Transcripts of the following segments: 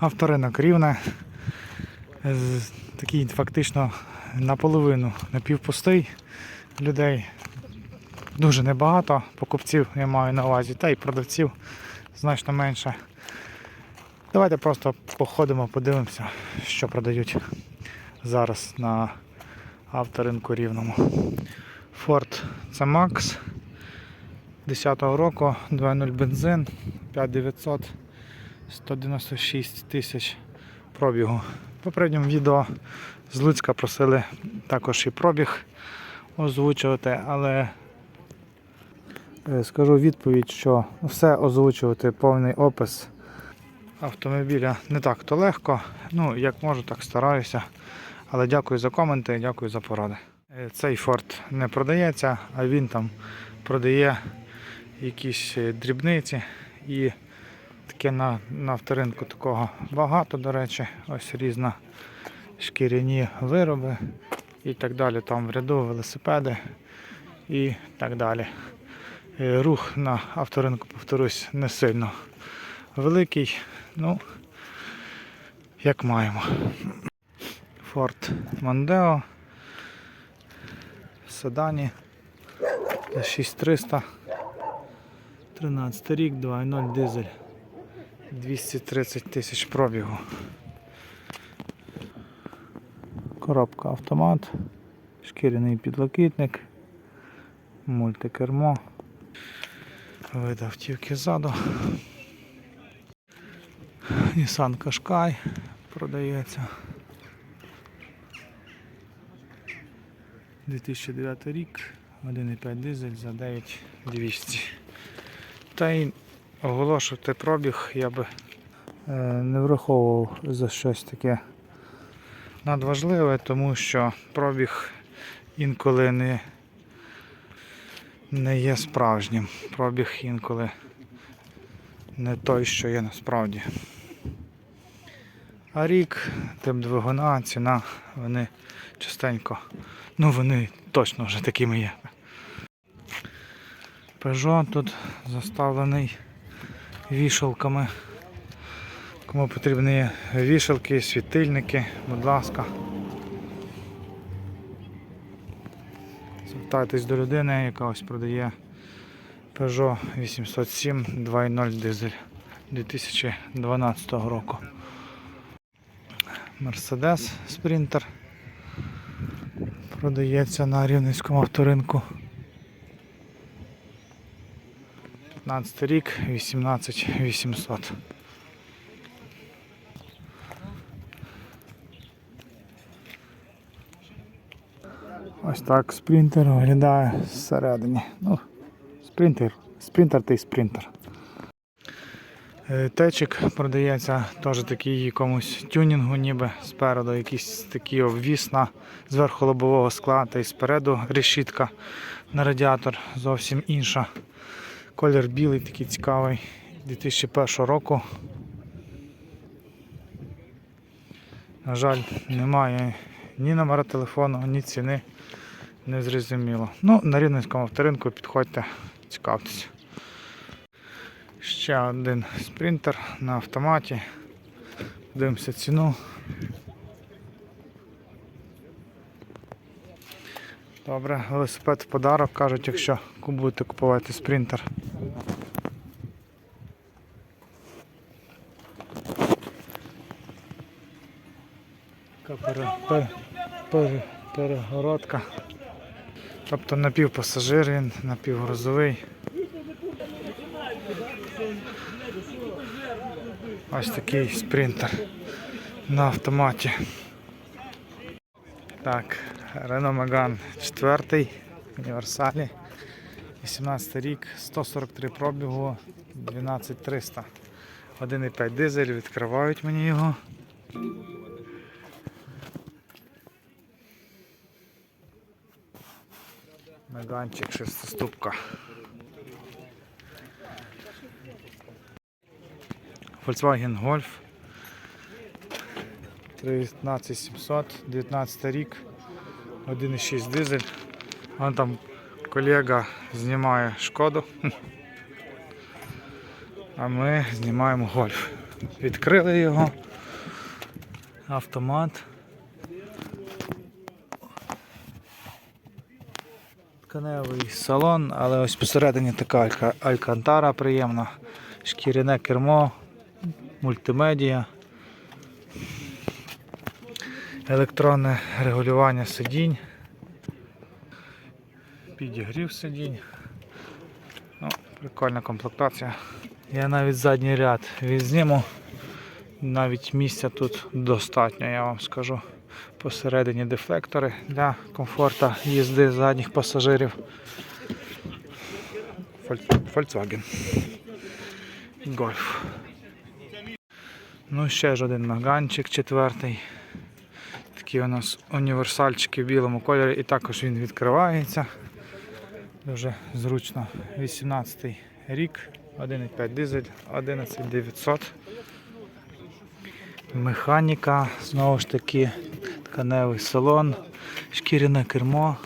Авторинок рівне. Такий фактично наполовину напівпустий людей. Дуже небагато покупців я маю на увазі, та й продавців значно менше. Давайте просто походимо, подивимося, що продають зараз на авторинку рівному. Ford це Max 10-го року, 2.0 бензин, 5900, 196 тисяч пробігу. В попередньому відео з Луцька просили також і пробіг озвучувати, але е, скажу відповідь, що все озвучувати повний опис автомобіля не так то легко. Ну, як можу, так стараюся. Але дякую за коменти, дякую за поради. Е, Цей Ford не продається, а він там продає якісь е, дрібниці і таке на, на авторинку такого багато, до речі, ось різна шкіряні вироби і так далі. Там в ряду велосипеди і так далі. Е, Рух на авторинку, повторюсь, не сильно великий. Ну, як маємо. Mondeo в седані 6300 13 рік, 2.0 дизель 230 тисяч пробігу. Коробка автомат, шкіряний підлокітник, мультикермо, вид автівки ззаду. Nissan Qashqai продається. 2009 рік, 1,5 дизель за 9200. Та й оголошувати пробіг я би е, не враховував за щось таке надважливе, тому що пробіг інколи не, не є справжнім. Пробіг інколи не той, що є насправді. А рік, тип двигуна, ціна, вони частенько, ну вони точно вже такими є. Peugeot тут заставлений вішалками. Кому потрібні вішалки, світильники, будь ласка. Звертайтесь до людини, яка ось продає Peugeot 807 2.0 дизель 2012 року. Mercedes Sprinter продається на рівненському авторинку. 15 рік, 18 800. Ось так спринтер виглядає зсередині. Ну, спринтер, спринтер та й спринтер. Е, Течик продається теж такий якомусь тюнінгу, ніби спереду якийсь такий обвіс на зверху лобового скла, та й спереду решітка на радіатор зовсім інша. Колір білий, такий цікавий, 2001 року. На жаль, немає ні номера телефону, ні ціни. Не зрозуміло. Ну, на рівненському авторинку підходьте, цікавтеся. Ще один спринтер на автоматі. Дивимося ціну. Добре, велосипед в подарок кажуть, якщо будете купувати спринтер. Така пере- пере- перегородка. Тобто напівпасажир він, напівгрузовий. Ось такий спринтер на автоматі. Так, Renault Megane 4 універсалі. 18 рік, 143 пробігу, 12300. 1,5 дизель, відкривають мені його. Меганчик шестиступка. Volkswagen Golf 13700, 19 рік, 1,6 дизель. Вон там колега знімає шкоду. А ми знімаємо гольф. відкрили його. Автомат. Тканевий салон, але ось посередині така алька- алькантара приємна, шкіряне кермо, мультимедіа, електронне регулювання сидінь, підігрів сидінь. Ну, прикольна комплектація. Я навіть задній ряд відзніму. Навіть місця тут достатньо, я вам скажу. Посередині дефлектори для комфорту їзди задніх пасажирів. Volkswagen. Golf. Ну, ще ж один наганчик четвертий. Такі у нас універсальчики в білому кольорі і також він відкривається. Дуже зручно. 18 рік, 1,5 дизель, 11900. Механіка, знову ж таки, тканевий салон, шкіряне кермо.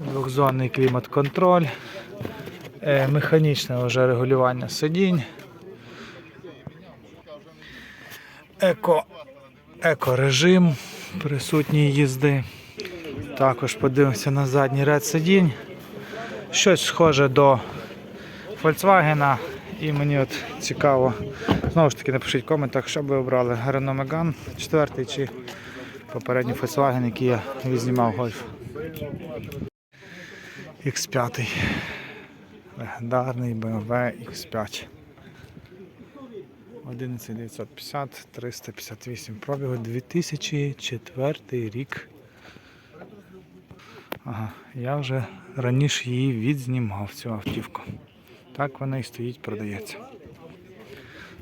Двохзонний клімат-контроль, е, механічне вже регулювання сидінь. Еко, еко-режим присутній їзди. Також подивимося на задній ряд сидінь. Щось схоже до Volkswagen. І мені от цікаво. Знову ж таки, напишіть в коментах, що ви обрали. Renault Megane 4 чи попередній Volkswagen, який я відзнімав гольф. X5. Легендарний BMW X5. 11950 358 пробігу 2004 рік. Ага, я вже раніше її відзнімав цю автівку. Так вона і стоїть, продається.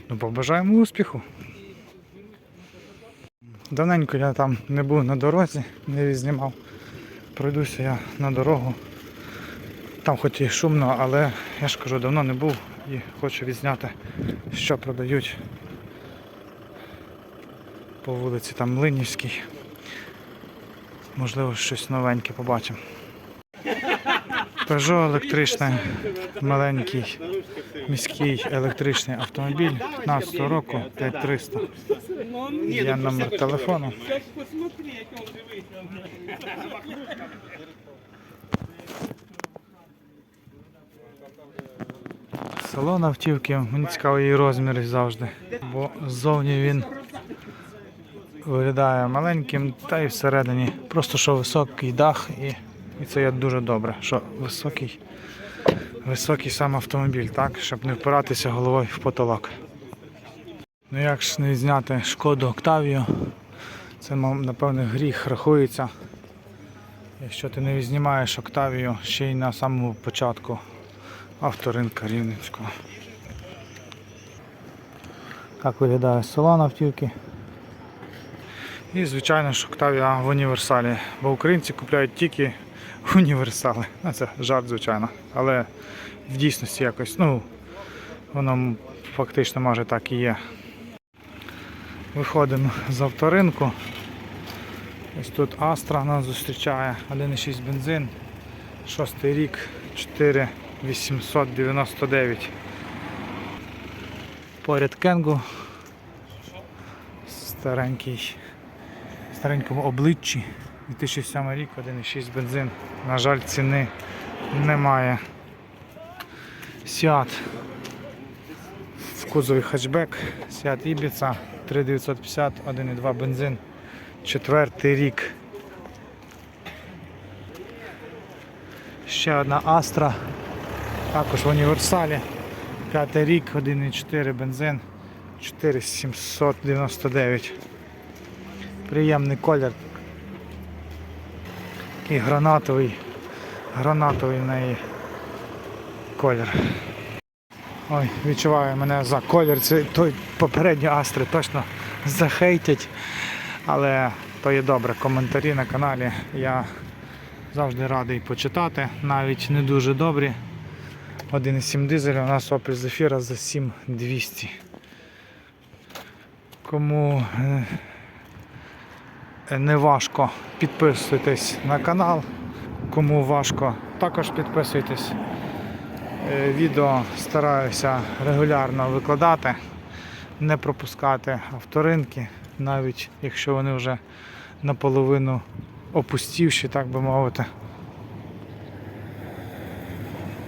Ну, побажаємо успіху. Давненько я там не був на дорозі, не відзнімав. Пройдуся я на дорогу. Там хоч і шумно, але я ж кажу, давно не був і хочу відзняти, що продають по вулиці там Млинівській. Можливо, щось новеньке побачимо. Peugeot електричний, маленький міський електричний автомобіль 15 року 5300. Є номер телефону. Сейчас посмотри, як он дивиться. Салон автівки, мені цікаво її розміри завжди, бо ззовні він виглядає маленьким, та й всередині просто що високий дах і, і це є дуже добре, що високий, високий сам автомобіль, так, щоб не впиратися головою в потолок. Ну як ж не зняти шкоду Октавію, це напевне гріх рахується. Якщо ти не знімаєш Октавію ще й на самому початку авторинка Рівненського. Так виглядає салон автівки. І звичайно ж Октавія в універсалі, бо українці купляють тільки універсали. Ну, це жарт, звичайно. Але в дійсності якось, ну, воно фактично може так і є. Виходимо з авторинку. Ось тут Астра нас зустрічає, 1,6 бензин, 6 рік, 4899. Поряд Кенгу. Старенький. Старенькому обличчі. 2007 рік, 1,6 бензин. На жаль, ціни немає. Сіат. В кузові хетчбек. Сіат Ібіца 3950, 1,2 бензин. Четвертий рік. Ще одна Астра. Також в універсалі. П'ятий рік, 1,4 бензин. 4799. Приємний колір. Такий гранатовий. Гранатовий в неї колір. Ой, відчуваю мене за колір. Це той попередній Астри точно захейтять. Але то є добре. Коментарі на каналі. Я завжди радий почитати. Навіть не дуже добрі. 1,7 дизель у нас Opel Zafira за 7200. Кому е, не важко, підписуйтесь на канал. Кому важко, також підписуйтесь. Е, Відео стараюся регулярно викладати, не пропускати авторинки, навіть якщо вони вже наполовину опустівші, так би мовити.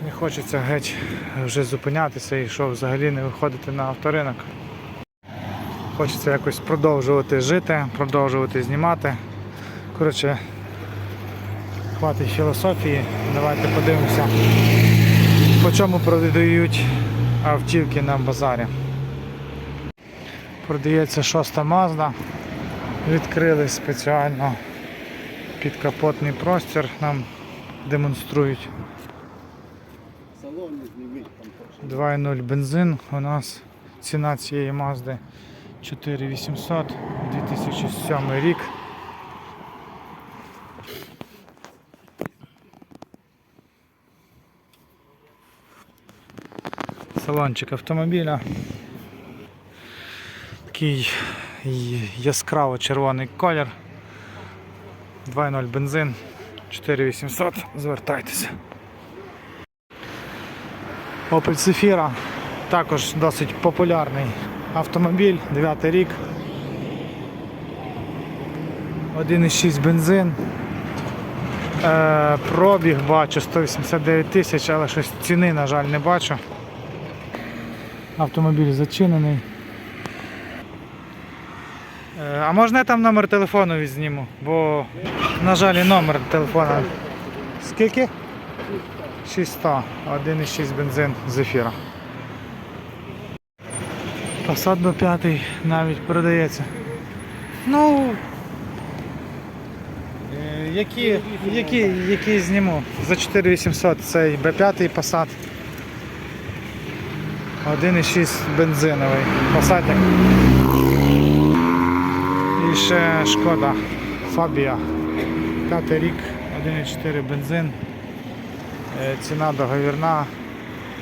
Не хочеться геть вже зупинятися і що взагалі не виходити на авторинок. Хочеться якось продовжувати жити, продовжувати знімати. Коротше, хватить філософії. Давайте подивимося, по чому продають автівки на базарі. Продається шоста Мазда. Відкрили спеціально підкапотний простір, нам демонструють. Салон не зніміть там 2.0 бензин. У нас ціна цієї Мазди 4800 2007 рік. Салончик автомобіля. Такий яскраво червоний колір. 2.0 бензин 4800. Звертайтеся. Opel Zafira також досить популярний автомобіль, 9 рік. 1,6 бензин. Е, пробіг бачу 189 тисяч, але щось ціни, на жаль, не бачу. Автомобіль зачинений. Е, а можна я там номер телефону відзніму? Бо, на жаль, і номер телефона. Скільки? 600, 1,6 бензин Зефіра. Passat до 5 навіть продається. Ну. е, Які, які, які зніму? За 4800 цей B5 Passat. 1,6 бензиновий Passat. І ще шкода Фабія. 5 рік, 1,4 бензин. Е, Ціна договірна.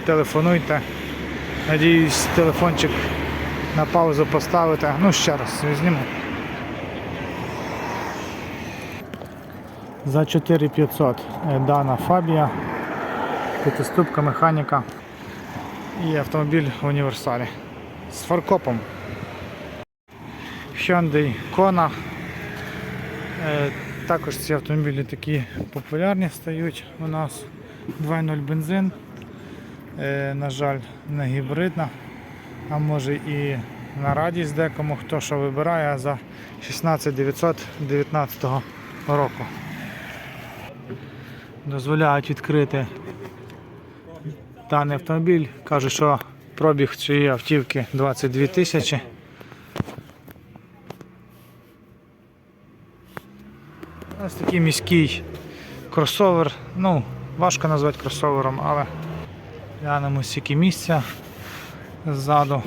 Телефонуйте. Надіюсь, телефончик на паузу поставите. Ну, ще раз зніму. За 4500 е, дана Фабія, п'ятиступка механіка і автомобіль в універсалі з фаркопом. Hyundai Kona. Е, Також ці автомобілі такі популярні стають у нас. 2.0 бензин. Е, на жаль, не гібридна, а може і на радість декому, хто що вибирає за 16 919 року. Дозволяють відкрити даний автомобіль. Кажуть, що пробіг цієї автівки 22 тисячі. Ось такий міський кросовер. Ну, важко назвати кросовером, але глянемо скільки місця ззаду.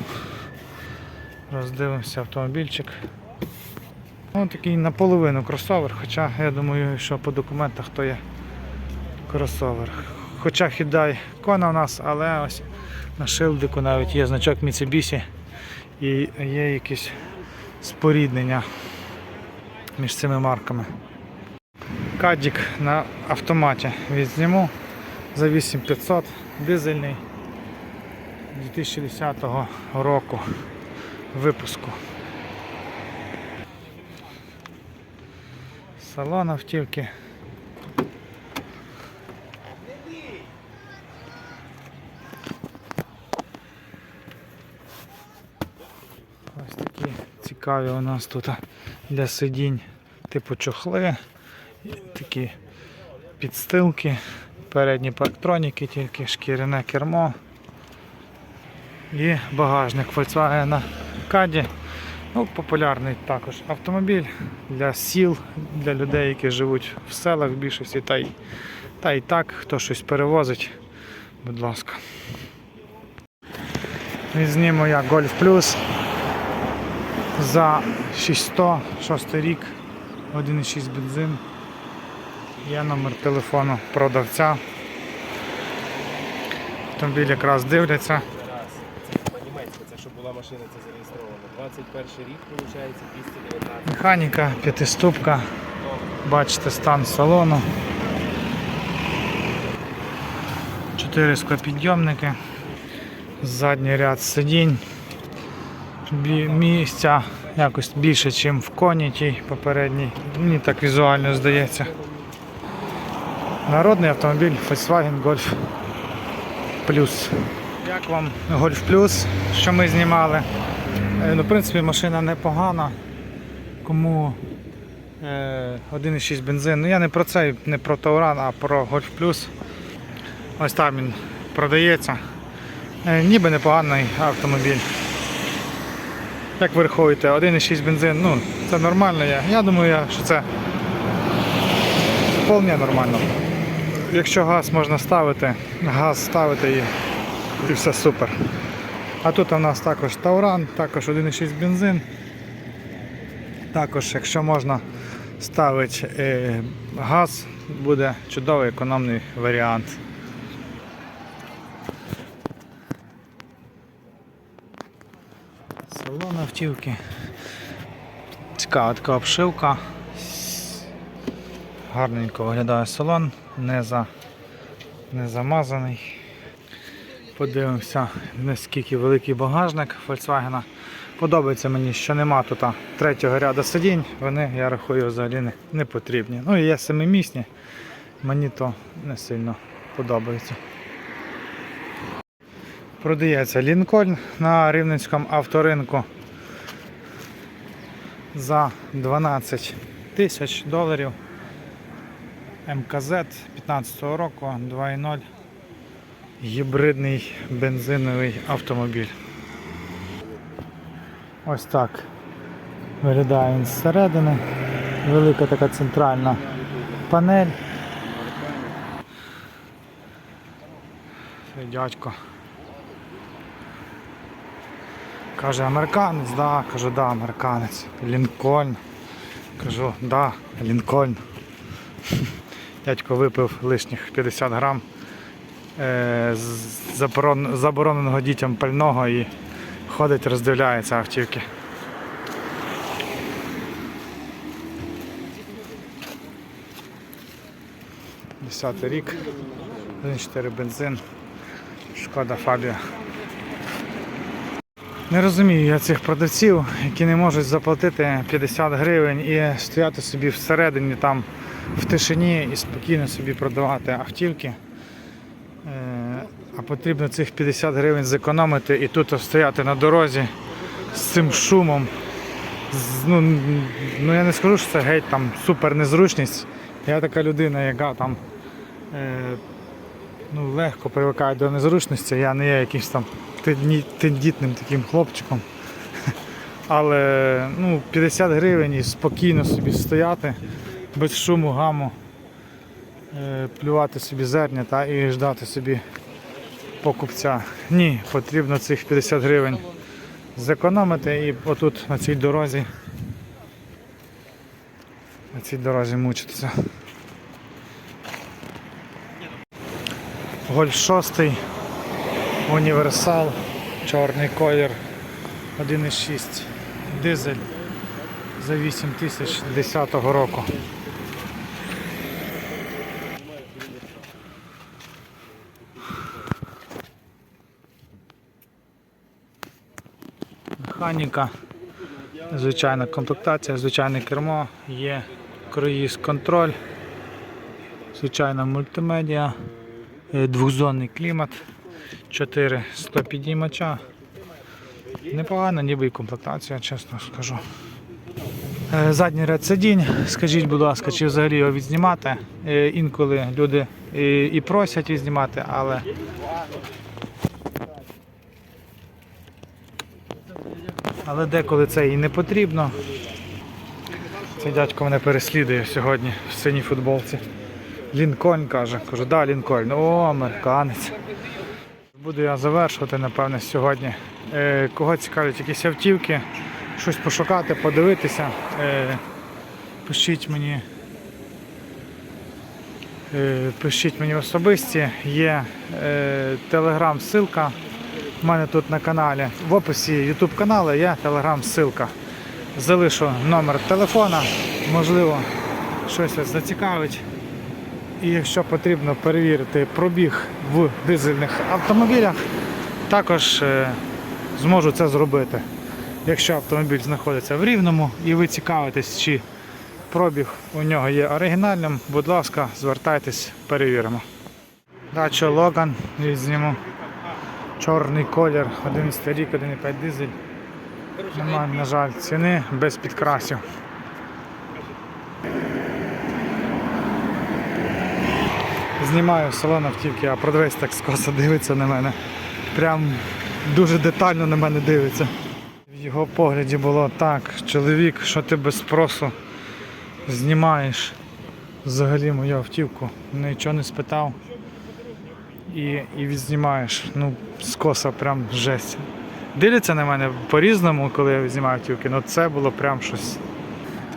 Роздивимося автомобільчик. Ну, такий наполовину кросовер, хоча я думаю, що по документах то є кросовер. Хоча Hyundai Kona у нас, але ось на шилдику навіть є значок Mitsubishi і є якісь споріднення між цими марками. Кадік на автоматі відзніму за 8500 дизельний 2010 року випуску. Салон автівки. Ось такі цікаві у нас тут для сидінь типу чохли, такі підстилки, передні парктроніки, тільки шкіряне кермо і багажник Volkswagen Caddy. Ну, популярний також автомобіль для сіл, для людей, які живуть в селах в більшості, та й, та й так, хто щось перевозить, будь ласка. Візьмімо я Golf Plus за 600, 6 рік, 1,6 бензин. Є номер телефону продавця. Автомобіль якраз дивляться. Це по-німецьку, це щоб була машина, це зареєстровано. 21 рік, виходить, 219. Механіка, п'ятиступка. Бачите стан салону. Чотири склопідйомники. Задній ряд сидінь. Місця якось більше, ніж в коні тій попередній. Мені так візуально здається. Народний автомобіль Volkswagen Golf Plus. Як вам Golf Plus, що ми знімали? Е, Ну, в принципі, машина непогана. Кому е, 1,6 бензин. Ну я не про цей, не про Тауран, а про Golf Plus. Ось там він продається. Е, ніби непоганий автомобіль. Як ви рахуєте, 1,6 бензин, ну, це нормально. Я, я думаю, що це вполне нормально. Якщо газ можна ставити, газ ставити і, і все супер. А тут у нас також Тауран, також 1,6 бензин. Також, якщо можна ставити е, газ, буде чудовий економний варіант. Салон автівки. Цікава така обшивка. Гарненько виглядає салон, не, за, не замазаний. Подивимося, наскільки великий багажник Volkswagen. Подобається мені, що нема тут третього ряду сидінь, вони, я рахую, взагалі не, не потрібні. Ну і є семимісні, мені то не сильно подобається. Продається Лінкольн на Рівненському авторинку за 12 тисяч доларів. МКЗ 15 року 2.0 гібридний бензиновий автомобіль. Ось так виглядає він зсередини. Велика така центральна панель. Це дядько. Каже, американець, да, кажу, да, американець. Лінкольн. Кажу, да, Лінкольн. Дядько випив лишніх 50 грам е, забороненого дітям пального і ходить, роздивляється автівки. Десятий рік, 1.4 бензин, шкода Фабія. Не розумію я цих продавців, які не можуть заплатити 50 гривень і стояти собі всередині там в тишині і спокійно собі продавати автівки. Е, А потрібно цих 50 гривень зекономити і тут стояти на дорозі з цим шумом. Ну, ну я не скажу, що це геть там супер незручність. Я така людина, яка там е, ну, легко привикає до незручності. Я не є якимось там тендітним таким хлопчиком. Але ну, 50 гривень і спокійно собі стояти, без шуму, гаму, е, плювати собі зерня та, і ждати собі покупця. Ні, потрібно цих 50 гривень зекономити і отут на цій дорозі. На цій дорозі мучитися. Гольф 6, універсал, чорний колір, 1,6 дизель за 8 тисяч 10 року. Механіка, звичайна комплектація, звичайне кермо, є круїз контроль, звичайна мультимедіа, е, двохзонний клімат, 4 стопідіймача. Непогано, ніби і комплектація, чесно скажу. Е, Задній ряд сидінь, скажіть, будь ласка, чи взагалі його відзнімати? Е, Інколи люди і просять відзнімати, але Але деколи це і не потрібно. Цей дядько мене переслідує сьогодні в синій футболці. Лінкольн каже. Кажу, да, Лінкольн. О, американець. Буду я завершувати, напевне, сьогодні. Е, кого цікавлять якісь автівки, щось пошукати, подивитися. Е, пишіть мені. Е, пишіть мені особисті. Є телеграм ссылка у мене тут на каналі. В описі YouTube каналу є телеграм ссылка. Залишу номер телефона, можливо, щось вас зацікавить. І якщо потрібно перевірити пробіг в дизельних автомобілях, також е, зможу це зробити. Якщо автомобіль знаходиться в рівному і ви цікавитесь, чи пробіг у нього є оригінальним, будь ласка, звертайтесь, перевіримо. Дача Логан зніму. Чорний колір, 11 рік, 1,5 дизель. Немає, на жаль, ціни без підкрасів. Знімаю салон автівки, а продавець так скоса дивиться на мене. Прям дуже детально на мене дивиться. В його погляді було так, чоловік, що ти без спросу знімаєш взагалі мою автівку, нічого не спитав і, і відзнімаєш. Ну, скоса прям жесть. Дивляться на мене по-різному, коли я знімаю автівки, але це було прям щось.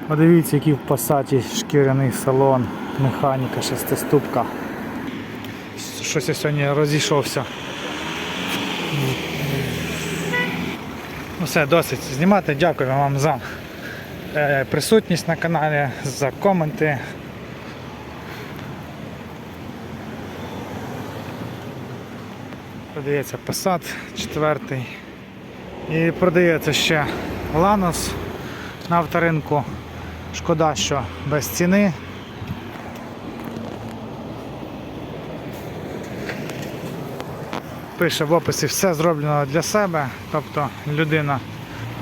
Подивіться, який в пасаті шкіряний салон, механіка, шестиступка. Щось я сьогодні розійшовся. Ну все, досить знімати. Дякую вам за е, присутність на каналі, за коменти. Продається Passat 4. І продається ще Lanos на авторинку. Шкода, що без ціни. Пише в описі все зроблено для себе. Тобто людина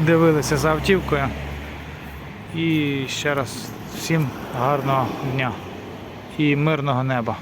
дивилася за автівкою. І ще раз всім гарного дня і мирного неба.